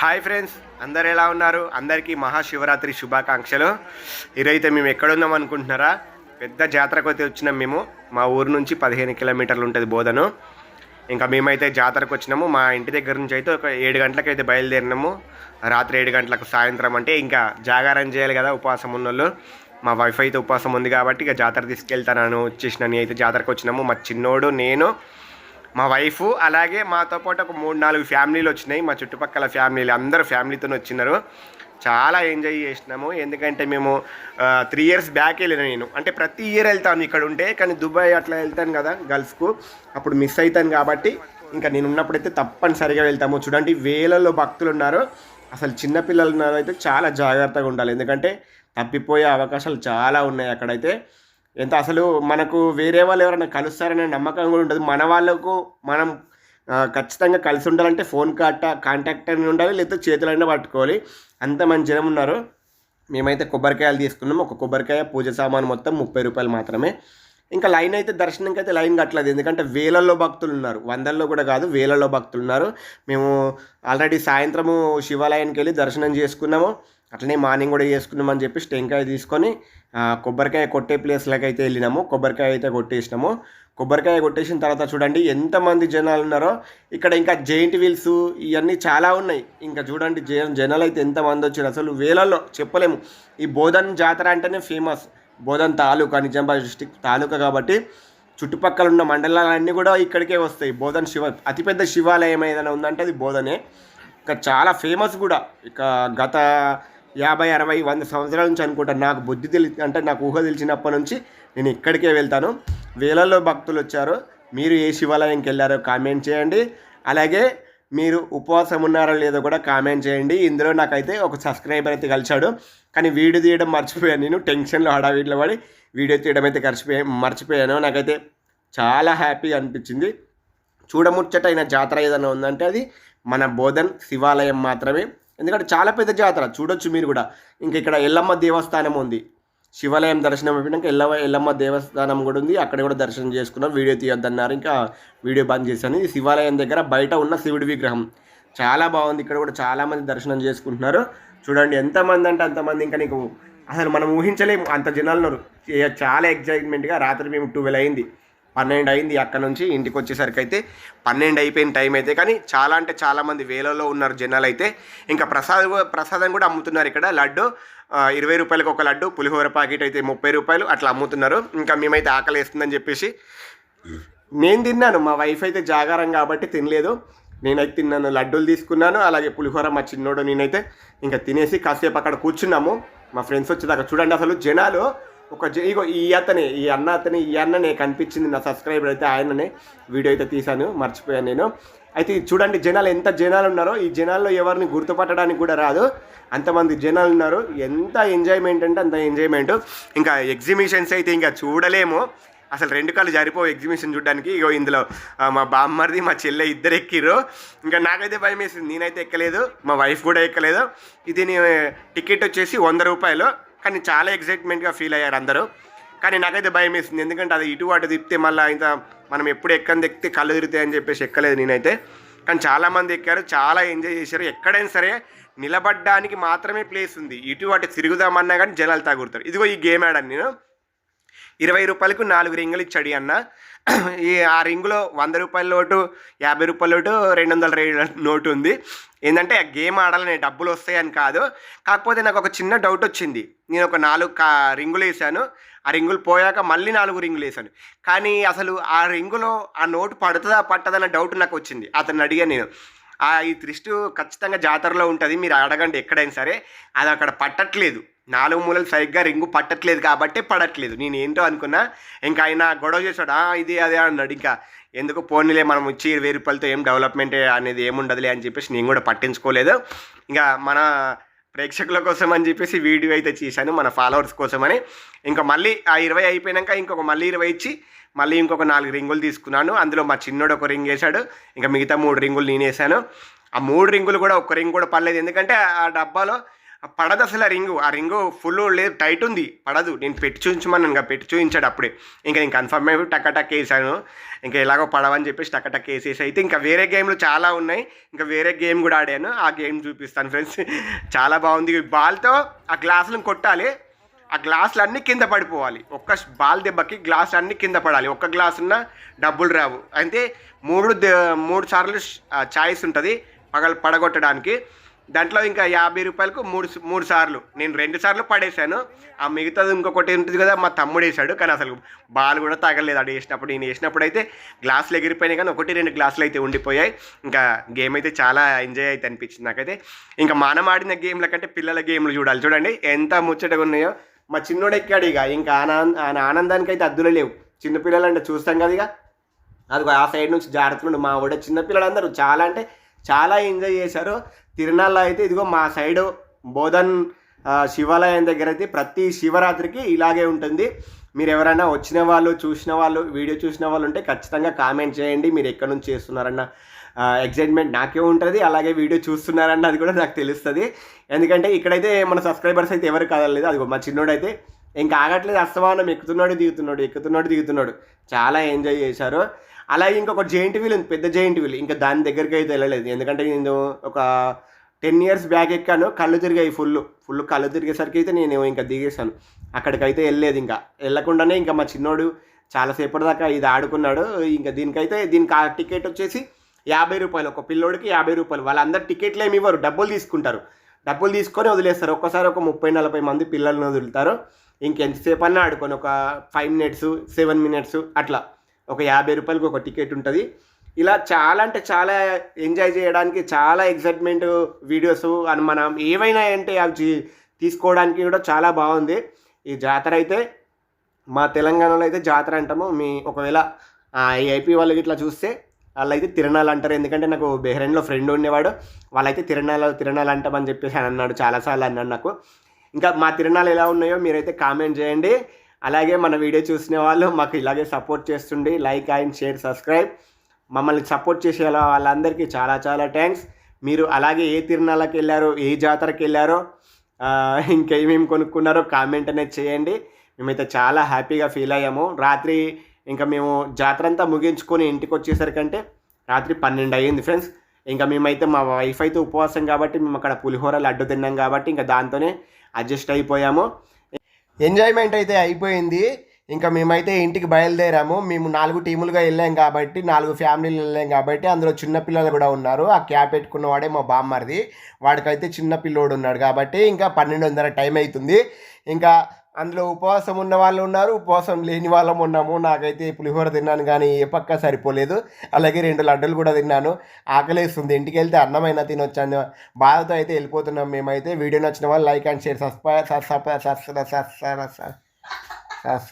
Hi friends అందరు ఎలా ఉన్నారు? అందరికీ మహాశివరాత్రి శుభాకాంక్షలు. ఈరోజైతే మేము ఎక్కడున్నాం అనుకుంటున్నారా? పెద్ద జాతరకు అయితే వచ్చినాం మేము. మా ఊరు నుంచి పదిహేను కిలోమీటర్లు ఉంటుంది బోధను. ఇంకా మేమైతే జాతరకు వచ్చినాము. మా ఇంటి దగ్గర నుంచి అయితే ఒక ఏడు గంటలకు అయితే బయలుదేరినాము. రాత్రి ఏడు గంటలకు సాయంత్రం అంటే ఇంకా జాగారం చేయాలి కదా ఉపవాసం ఉన్నోళ్ళు. మా వైఫ్ అయితే ఉపవాసం ఉంది కాబట్టి ఇక జాతర తీసుకెళ్తానని వచ్చేసిన అయితే జాతరకు వచ్చినాము. మా చిన్నోడు నేను మా వైఫ్ అలాగే మాతో పాటు ఒక మూడు నాలుగు ఫ్యామిలీలు వచ్చినాయి. మా చుట్టుపక్కల ఫ్యామిలీలు అందరూ ఫ్యామిలీతో వచ్చినారు. చాలా ఎంజాయ్ చేసినాము. ఎందుకంటే మేము త్రీ ఇయర్స్ బ్యాక్ వెళ్ళిన నేను. అంటే ప్రతి ఇయర్ వెళ్తాను ఇక్కడ ఉంటే కానీ దుబాయ్ అట్లా వెళ్తాను కదా గల్ఫ్కు. అప్పుడు మిస్ అవుతాను కాబట్టి ఇంకా నేను ఉన్నప్పుడైతే తప్పనిసరిగా వెళ్తాము. చూడండి వేలలో భక్తులు ఉన్నారు. అసలు చిన్నపిల్లలు ఉన్నారు అయితే చాలా జాగ్రత్తగా ఉండాలి. ఎందుకంటే తప్పిపోయే అవకాశాలు చాలా ఉన్నాయి అక్కడైతే. ఎంత అసలు మనకు వేరే వాళ్ళు ఎవరైనా కలుస్తారనే నమ్మకం కూడా ఉంటుంది మన వాళ్ళకు మనం ఖచ్చితంగా కలిసి ఉండాలంటే ఫోన్ కాట కాంటాక్ట్ అని ఉండాలి లేకపోతే చేతులైనా పట్టుకోవాలి. అంత మంచి జనం ఉన్నారు. మేమైతే కొబ్బరికాయలు తీసుకున్నాం. ఒక కొబ్బరికాయ పూజ సామాను మొత్తం ముప్పై రూపాయలు మాత్రమే. ఇంకా లైన్ అయితే దర్శనంకి అయితే లైన్ కట్టలేదు. ఎందుకంటే వేలల్లో భక్తులు ఉన్నారు. వందల్లో కూడా కాదు వేలల్లో భక్తులు ఉన్నారు. మేము ఆల్రెడీ సాయంత్రము శివాలయానికి వెళ్ళి దర్శనం చేసుకున్నాము. అట్లనే మార్నింగ్ కూడా చేసుకున్నామని చెప్పి టెంకాయ తీసుకొని కొబ్బరికాయ కొట్టే ప్లేస్లోకి అయితే వెళ్ళినాము. కొబ్బరికాయ అయితే కొట్టేసినాము. కొబ్బరికాయ కొట్టేసిన తర్వాత చూడండి ఎంతమంది జనాలు ఉన్నారో. ఇక్కడ ఇంకా జెయింట్ వీల్స్ ఇవన్నీ చాలా ఉన్నాయి. ఇంకా చూడండి జ జనాలు అయితే ఎంతమంది వచ్చారు. అసలు వేలల్లో చెప్పలేము. ఈ బోధన్ జాతర అంటేనే ఫేమస్ బోధన్ తాలూకా నిజామాబాద్ డిస్టిక్ తాలూకా కాబట్టి చుట్టుపక్కల ఉన్న మండలాలన్నీ కూడా ఇక్కడికే వస్తాయి. బోధన్ శివ అతిపెద్ద శివాలయం ఏదైనా ఉందంటే అది బోధనే. ఇంకా చాలా ఫేమస్ కూడా. ఇక గత యాభై అరవై వంద సంవత్సరాల నుంచి అనుకుంటా నాకు బుద్ధి తెలి అంటే నాకు ఊహ తెలిసినప్పటి నుంచి నేను ఇక్కడికే వెళ్తాను. వేలల్లో భక్తులు వచ్చారు. మీరు ఏ శివాలయంకి వెళ్ళారో కామెంట్ చేయండి. అలాగే మీరు ఉపవాసం ఉన్నారో లేదో కూడా కామెంట్ చేయండి. ఇందులో నాకైతే ఒక సబ్స్క్రైబర్ అయితే కలిశాడు. కానీ వీడియో తీయడం మర్చిపోయాను నేను. టెన్షన్లో హడావిడిలో పడి వీడియో తీయడం అయితే మర్చిపోయా మర్చిపోయాను. నాకైతే చాలా హ్యాపీగా అనిపించింది. చూడముచ్చటైన జాతర ఏదైనా ఉందంటే అది మన బోధన్ శివాలయం మాత్రమే. ఎందుకంటే చాలా పెద్ద జాతర చూడొచ్చు మీరు కూడా. ఇంక ఇక్కడ ఎల్లమ్మ దేవస్థానం ఉంది. శివాలయం దర్శనం అయిపోయినాక ఎల్లమ్మ ఎల్లమ్మ దేవస్థానం కూడా ఉంది. అక్కడ కూడా దర్శనం చేసుకున్నాం. వీడియో తీయొద్దన్నారు. ఇంకా వీడియో బంద్ చేశాను. ఇది శివాలయం దగ్గర బయట ఉన్న శివుడి విగ్రహం. చాలా బాగుంది. ఇక్కడ కూడా చాలామంది దర్శనం చేసుకుంటున్నారు. చూడండి ఎంతమంది అంటే అంతమంది ఇంకా నీకు అసలు మనం ఊహించలేము. అంత జనాలు ఉన్నారు. చాలా ఎగ్జైట్మెంట్గా రాత్రి మేము ట్వెల్వ్ అయింది. పన్నెండు అయింది అక్కడ నుంచి ఇంటికి వచ్చేసరికి అయితే పన్నెండు అయిపోయిన టైం అయితే. కానీ చాలా అంటే చాలామంది వేలలో ఉన్నారు జనాలు అయితే ఇంకా ప్రసాద్ ప్రసాదం కూడా అమ్ముతున్నారు ఇక్కడ. లడ్డు ఇరవై రూపాయలకు ఒక లడ్డు పులిహోర ప్యాకెట్ అయితే ముప్పై రూపాయలు అట్లా అమ్ముతున్నారు. ఇంకా మేమైతే ఆకలి వేస్తుందని చెప్పేసి. నేను తిన్నాను మా వైఫ్ అయితే జాగారం కాబట్టి తినలేదు. నేనైతే తిన్నాను లడ్డూలు తీసుకున్నాను అలాగే పులిహోర మా చిన్నోడు నేనైతే ఇంకా తినేసి కాసేపు అక్కడ కూర్చున్నాము. మా ఫ్రెండ్స్ వచ్చేదాకా చూడండి అసలు జనాలు ఒక ఇగో ఈ అతనే ఈ అన్న అతని ఈ అన్ననే కనిపించింది నా సబ్స్క్రైబర్ అయితే ఆయననే వీడియో అయితే తీశాను మర్చిపోయాను నేను. అయితే చూడండి జనాలు ఎంత జనాలు ఉన్నారో ఈ జనాల్లో ఎవరిని గుర్తుపట్టడానికి కూడా రాదు. అంతమంది జనాలు ఉన్నారు ఎంత ఎంజాయ్మెంట్ అంటే అంత ఎంజాయ్మెంట్. ఇంకా ఎగ్జిబిషన్స్ అయితే ఇంకా చూడలేము. అసలు రెండు కాళ్ళు జారిపో ఎగ్జిబిషన్ చూడడానికి. ఇగో ఇందులో మా బామ్మర్ది మా చెల్లె ఇద్దరు ఎక్కిర్రు. ఇంకా నాకైతే భయం వేసింది నేనైతే ఎక్కలేదు మా వైఫ్ కూడా ఎక్కలేదు. ఇది నేను టికెట్ వచ్చేసి వంద రూపాయలు. కానీ చాలా ఎగ్జైట్మెంట్గా ఫీల్ అయ్యారు అందరూ. కానీ నాకైతే భయం వేసింది. ఎందుకంటే అది ఇటు అటు తిప్పితే మళ్ళీ ఇంత మనం ఎప్పుడు ఎక్కని ఎక్కితే కళ్ళు తిరుగుతాయి అని చెప్పేసి ఎక్కలేదు నేనైతే. కానీ చాలామంది ఎక్కారు చాలా ఎంజాయ్ చేశారు. ఎక్కడైనా సరే నిలబడ్డానికి మాత్రమే ప్లేస్ ఉంది. ఇటు అటు తిరుగుదామన్నా కానీ జనాలు తాగుతారు. ఇదిగో ఈ గేమ్ ఆడాను నేను. ఇరవై రూపాయలకు నాలుగు రింగులు ఇచ్చాడు అన్న. ఈ ఆ రింగులో వంద రూపాయల నోటు యాభై రూపాయల నోటు రెండు వందల నోటు ఉంది. ఏంటంటే ఆ గేమ్ ఆడాలని డబ్బులు వస్తాయని కాదు. కాకపోతే నాకు ఒక చిన్న డౌట్ వచ్చింది. నేను ఒక నాలుగు కా రింగులు వేసాను ఆ రింగులు పోయాక మళ్ళీ నాలుగు రింగులు వేసాను కానీ అసలు ఆ రింగులో ఆ నోటు పడుతుందా పట్టదన్న డౌట్ నాకు వచ్చింది. అతను అడిగాను నేను. ఆ ఈ త్రిస్టు ఖచ్చితంగా జాతరలో ఉంటుంది. మీరు అడగండి ఎక్కడైనా సరే. అది అక్కడ పట్టట్లేదు. నాలుగు మూలలు సరిగ్గా రింగు పట్టట్లేదు కాబట్టి పడట్లేదు. నేను ఏంటో అనుకున్నా ఇంకా ఆయన గొడవ చేశాడు ఇది అదే అన్నాడు. ఇంకా ఎందుకు పోనీలే మనం వచ్చి వెయ్యి రూపాయలతో ఏం డెవలప్మెంట్ అనేది ఏముండదులే అని చెప్పేసి నేను కూడా పట్టించుకోలేదు. ఇంకా మన ప్రేక్షకుల కోసం అని చెప్పేసి వీడియో అయితే చేశాను మన ఫాలోవర్స్ కోసమని. ఇంకా మళ్ళీ ఆ ఇరవై అయిపోయాక ఇంకొక మళ్ళీ ఇరవై ఇచ్చి మళ్ళీ ఇంకొక నాలుగు రింగులు తీసుకున్నాను. అందులో మా చిన్నోడు ఒక రింగ్ వేశాడు ఇంకా మిగతా మూడు రింగులు నేను వేసాను ఆ మూడు రింగులు కూడా ఒక రింగ్ కూడా పర్లేదు ఎందుకంటే ఆ డబ్బాలో ఆ పడదు అసలు ఆ రింగు. ఆ రింగు ఫుల్ లేదు టైట్ ఉంది. పడదు. నేను పెట్టి చూపించమని ఇంకా పెట్టి చూపించాడు అప్పుడే. ఇంకా నేను కన్ఫర్మ్ అయిపోయి టక్క టక్ వేసాను ఇంకా ఎలాగో పడవని చెప్పేసి టక్క టక్ వేసేసి అయితే ఇంకా వేరే గేమ్లు చాలా ఉన్నాయి. ఇంకా వేరే గేమ్ కూడా ఆడాను. ఆ గేమ్ చూపిస్తాను ఫ్రెండ్స్ చాలా బాగుంది. బాల్తో ఆ గ్లాసులను కొట్టాలి. ఆ గ్లాసులు అన్నీ కింద పడిపోవాలి. ఒక్క బాల్ దెబ్బకి గ్లాస్ అన్నీ కింద పడాలి. ఒక్క గ్లాస్ ఉన్న డబ్బులు రావు. అయితే మూడు మూడు సార్లు ఛాయిస్ ఉంటుంది. పగల పడగొట్టడానికి. దాంట్లో ఇంకా యాభై రూపాయలకు మూడు మూడు సార్లు. నేను రెండు సార్లు పడేశాను. ఆ మిగతాది ఇంకొకటి ఉంటుంది కదా మా తమ్ముడు వేసాడు కానీ అసలు బాల్ కూడా తగలేదు. అది వేసినప్పుడు నేను వేసినప్పుడు అయితే గ్లాసులు ఎగిరిపోయినాయి కానీ ఒకటి రెండు గ్లాసులు అయితే ఉండిపోయాయి. ఇంకా గేమ్ అయితే చాలా ఎంజాయ్ అయితే అనిపించింది నాకైతే. ఇంకా మనం ఆడిన గేమ్ల కంటే పిల్లల గేమ్లు చూడాలి. చూడండి ఎంత ముచ్చటగా ఉన్నాయో. మా చిన్నోడు ఎక్కాడు ఇక. ఇంకా ఆనంద ఆయన ఆనందానికి అయితే అద్దులు లేవు. చిన్నపిల్లలు అంటే చూస్తాం కదా ఇక. అది ఆ సైడ్ నుంచి జాగ్రత్తలు మా కూడా చిన్నపిల్లలందరూ చాలా అంటే చాలా ఎంజాయ్ చేశారు. తిరునాళ్ళలో అయితే ఇదిగో మా సైడు బోధన్ శివాలయం దగ్గర అయితే ప్రతి శివరాత్రికి ఇలాగే ఉంటుంది. మీరు ఎవరైనా వచ్చిన వాళ్ళు చూసిన వాళ్ళు వీడియో చూసిన వాళ్ళు ఉంటే ఖచ్చితంగా కామెంట్ చేయండి. మీరు ఎక్కడి నుంచి చేస్తున్నారన్న ఎగ్జైట్మెంట్ నాకే ఉంటుంది. అలాగే వీడియో చూస్తున్నారన్న అది కూడా నాకు తెలుస్తుంది. ఎందుకంటే ఇక్కడైతే మన సబ్స్క్రైబర్స్ అయితే ఎవరు కదలలేదు అది మా చిన్నోడు అయితే ఇంకా ఆగట్లేదు. అస్తమానం ఎక్కుతున్నాడు దిగుతున్నాడు ఎక్కుతున్నాడు దిగుతున్నాడు. చాలా ఎంజాయ్ చేశారు. అలాగే ఇంకొక జెయింట్ వీల్ ఉంది పెద్ద జెయింట్ వీల్. ఇంకా దాని దగ్గరికి అయితే వెళ్ళలేదు. ఎందుకంటే నేను ఒక టెన్ ఇయర్స్ బ్యాక్ ఎక్కాను కళ్ళు తిరిగాయి ఫుల్. ఫుల్ కళ్ళు తిరిగేసరికి అయితే నేను ఇంకా దిగేశాను. అక్కడికైతే వెళ్ళలేదు ఇంకా. వెళ్ళకుండానే ఇంకా మా చిన్నోడు చాలాసేపటి దాకా ఇది ఆడుకున్నాడు. ఇంకా దీనికైతే దీనికి ఆ టికెట్ వచ్చేసి యాభై రూపాయలు. ఒక పిల్లోడికి యాభై రూపాయలు. వాళ్ళందరూ టికెట్లు ఏమి ఇవ్వరు. డబ్బులు తీసుకుంటారు. డబ్బులు తీసుకొని వదిలేస్తారు. ఒక్కసారి ఒక ముప్పై నలభై మంది పిల్లల్ని వదులుతారు. ఇంకెంతసేపు అన్నా ఆడుకొని ఒక ఫైవ్ మినిట్స్ సెవెన్ మినిట్స్ అట్లా. ఒక యాభై రూపాయలకి ఒక టికెట్ ఉంటుంది. ఇలా చాలా అంటే చాలా ఎంజాయ్ చేయడానికి చాలా ఎక్సైట్మెంట్ వీడియోస్ అని మనం ఏవైనా అంటే అవి తీసుకోవడానికి కూడా చాలా బాగుంది. ఈ జాతర అయితే మా తెలంగాణలో అయితే జాతర అంటాము. మీ ఒకవేళ ఏపీ ఐపీ వాళ్ళకి ఇట్లా చూస్తే వాళ్ళైతే తిరణాలు అంటారు. ఎందుకంటే నాకు బెహ్రెన్లో ఫ్రెండ్ ఉండేవాడు. వాళ్ళైతే తిరణాలు తిరణాలు అంటామని చెప్పేసి అని అన్నాడు. చాలాసార్లు అన్నాడు నాకు. ఇంకా మా తిరణాలు ఎలా ఉన్నాయో మీరైతే కామెంట్ చేయండి. అలాగే మన వీడియో చూసిన వాళ్ళు మాకు ఇలాగే సపోర్ట్ చేస్తుండి లైక్ అండ్ షేర్ సబ్స్క్రైబ్ మమ్మల్ని సపోర్ట్ చేసే వాళ్ళందరికీ చాలా చాలా థ్యాంక్స్ మీరు అలాగే ఏ తిరునాళ్ళకి వెళ్ళారో ఏ జాతరకి వెళ్ళారో ఇంకేమేమి కొనుక్కున్నారో కామెంట్ అనేది చేయండి. మేమైతే చాలా హ్యాపీగా ఫీల్ అయ్యాము. రాత్రి ఇంకా మేము జాతర అంతా ముగించుకొని ఇంటికి వచ్చేసరికంటే రాత్రి పన్నెండు అయ్యింది ఫ్రెండ్స్ ఇంకా మేమైతే మా వైఫ్ అయితే ఉపవాసం కాబట్టి మేము అక్కడ పులిహోర లడ్డు తిన్నాం కాబట్టి ఇంకా దాంతోనే అడ్జస్ట్ అయిపోయాము. ఎంజాయ్మెంట్ అయితే అయిపోయింది. ఇంకా మేమైతే ఇంటికి బయలుదేరాము. మేము నాలుగు టీములుగా వెళ్ళాం కాబట్టి నాలుగు ఫ్యామిలీలు వెళ్ళాం కాబట్టి అందులో చిన్నపిల్లలు కూడా ఉన్నారు. ఆ క్యాప్ పెట్టుకున్న వాడే మా బామ్మర్ది. వాడికైతే చిన్న పిల్లోడు ఉన్నాడు కాబట్టి ఇంకా పన్నెండున్నర టైం అవుతుంది. ఇంకా అందులో ఉపవాసం ఉన్న వాళ్ళు ఉన్నారు ఉపవాసం లేని వాళ్ళం ఉన్నాము. నాకైతే పులిహోర తిన్నాను కానీ ఏ పక్క సరిపోలేదు. అలాగే రెండు లడ్డూలు కూడా తిన్నాను. ఆకలేస్తుంది. ఇంటికి వెళ్తే అన్నమైనా తినొచ్చాను బాధతో అయితే వెళ్ళిపోతున్నాం మేమైతే. వీడియో నచ్చిన వాళ్ళు లైక్ అండ్ షేర్ సబ్స్క్రైబ్ సస్ సబ్స్క్రైబ్ సస్